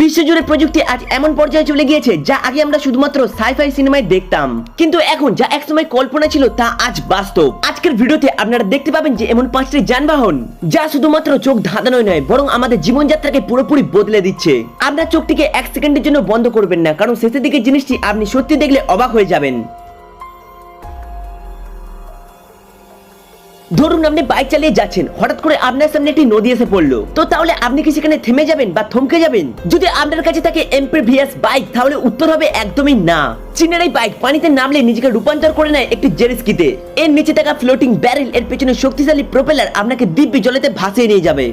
বিশ্বজুড়ে প্রযুক্তি আজ এমন পর্যায়ে চলে গিয়েছে, যা আগে আমরা শুধুমাত্র সাইফাই সিনেমায় দেখতাম। কিন্তু এখন যা একসময় কল্পনা ছিল, তা আজ বাস্তব। আজকের ভিডিওতে আপনারা দেখতে পাবেন যে এমন পাঁচটি যানবাহন, যা শুধুমাত্র চোখ ধাঁধানোই নয়, বরং আমাদের জীবনযাত্রাকে পুরোপুরি বদলে দিচ্ছে। আপনার চোখটিকে এক সেকেন্ডের জন্য বন্ধ করবেন না, কারণ শেষের দিকে জিনিসটি আপনি সত্যি দেখলে অবাক হয়ে যাবেন। ধরুন আপনি বাইক চালিয়ে যাচ্ছেন, হঠাৎ করে আপনার সামনে একটি নদী এসে পড়ল। তো তাহলে আপনি কি সেখানে থেমে যাবেন বা থমকে যাবেন? যদি আপনার কাছে থাকে এমপিভিএস বাইক তাহলে উত্তর হবে একদমই না। চীনের এই বাইক পানিতে নামলে নিজেকে রূপান্তর করে নেয় একটি জেরিস্কিতে এর নিচে থাকা ফ্লোটিং ব্যারেল এর পেছনে শক্তিশালী প্রোপেলার আপনাকে দিব্যি জলেতে ভাসিয়ে নিয়ে যাবে।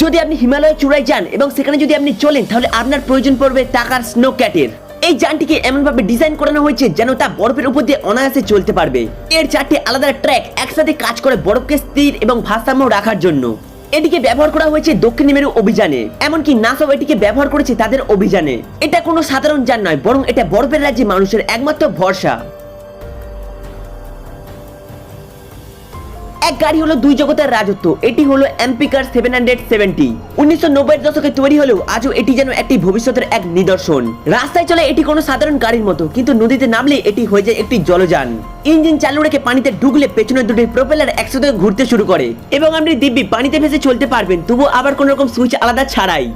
যদি আপনি হিমালয়ের চূড়ায় যান এবং সেখানে যদি আপনি চলেন, তাহলে আপনার প্রয়োজন পড়বে টাকার স্নো ক্যাটের এই যানটিকে এমনভাবে ডিজাইন করানো হয়েছে যেন তা বরফের উপর দিয়ে অনায়াসে চলতে পারবে। এর চারটি আলাদা ট্র্যাক একসাথে কাজ করে বরফকে স্থির এবং ভারসাম্য রাখার জন্য। এটিকে ব্যবহার করা হয়েছে দক্ষিণ মেরু অভিযানে, এমনকি নাসাও এটিকে ব্যবহার করেছে তাদের অভিযানে। এটা কোনো সাধারণ যান নয়, বরং এটা বরফের রাজ্যে মানুষের একমাত্র ভরসা। এক গাড়ি হলো দুই জগতের রাজত্ব, এটি হলো এম্পিকার সেভেন হান্ড্রেড সেভেন্টি উনিশশো নব্বই দশকে তৈরি হলেও আজও এটি যেন একটি ভবিষ্যতের এক নিদর্শন। রাস্তায় চলে এটি কোনো সাধারণ গাড়ির মতো, কিন্তু নদীতে নামলে এটি হয়ে যায় একটি জলযান। ইঞ্জিন চালু রেখে পানিতে ঢুকলে পেছনের দুটি প্রোপেলার একসাথে ঘুরতে শুরু করে। এবং আপনি দিব্যি পানিতে ভেসে চলতে পারবেন তবু আবার কোন রকম সুইচ আলাদা ছাড়াই।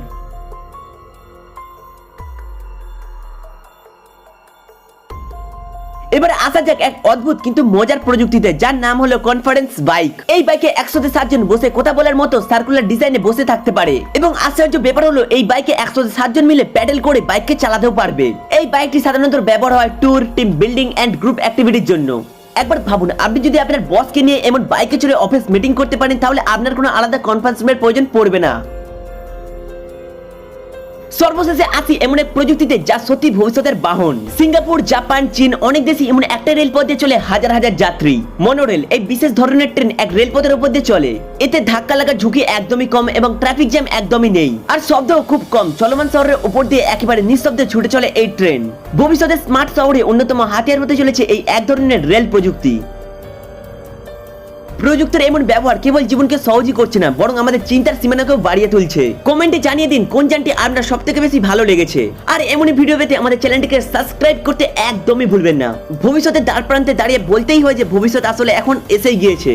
এবার আসা যাক এক অদ্ভুত কিন্তু মজার প্রযুক্তিতে, যার নাম হলো কনফারেন্স বাইক এই বাইকে একসাথে সাতজন বসে কথা বলার মতো সার্কুলার ডিজাইনে বসে থাকতে পারে। এবং আশ্চর্য ব্যাপার হলো, এই বাইকে একসাথে সাতজন মিলে প্যাডেল করে বাইককে চালাতেও পারবে। এই বাইকটি সাধারণত ব্যবহার হয় tour team building and group অ্যাক্টিভিটির জন্য। একবার ভাবুন, আপনি যদি আপনার বসকে নিয়ে এমন বাইকে চড়ে অফিস মিটিং করতে পারেন, তাহলে আপনার কোনো আলাদা কনফারেন্স রুমের প্রয়োজন পড়বে না। সর্বশেষে আসি এমন এক প্রযুক্তিতে যা সত্যি ভবিষ্যতের বাহন। সিঙ্গাপুর, জাপান, চীন, অনেক দেশই এমন একটা রেলপথে চলে হাজার হাজার যাত্রী। মনোরেল, এই বিশেষ ধরনের ট্রেন এক রেলপথের উপর দিয়ে চলে। এতে ধাক্কা লাগার ঝুঁকি একদমই কম এবং ট্রাফিক জ্যাম একদমই নেই। আর শব্দও খুব কম। চলমান শহরের উপর দিয়ে একেবারে নিঃশব্দে ছুটে চলে এই ট্রেন। ভবিষ্যতে স্মার্ট শহরে অন্যতম হাতিয়ার হতে চলেছে এই এক ধরনের রেল প্রযুক্তি। প্রযুক্তির এমন ব্যবহার কেবল জীবনকে সহজই করছে না, বরং আমাদের চিন্তার সীমানাকেও বাড়িয়ে তুলছে। কমেন্টে জানিয়ে দিন, কোন যানটি আপনার সব থেকে বেশি ভালো লেগেছে। আর এমনই ভিডিও পেতে আমাদের চ্যানেলটিকে সাবস্ক্রাইব করতে একদমই ভুলবেন না। ভবিষ্যতে দ্বার প্রান্তে দাঁড়িয়ে বলতেই হয় যে ভবিষ্যৎ আসলে এখন এসেই গিয়েছে।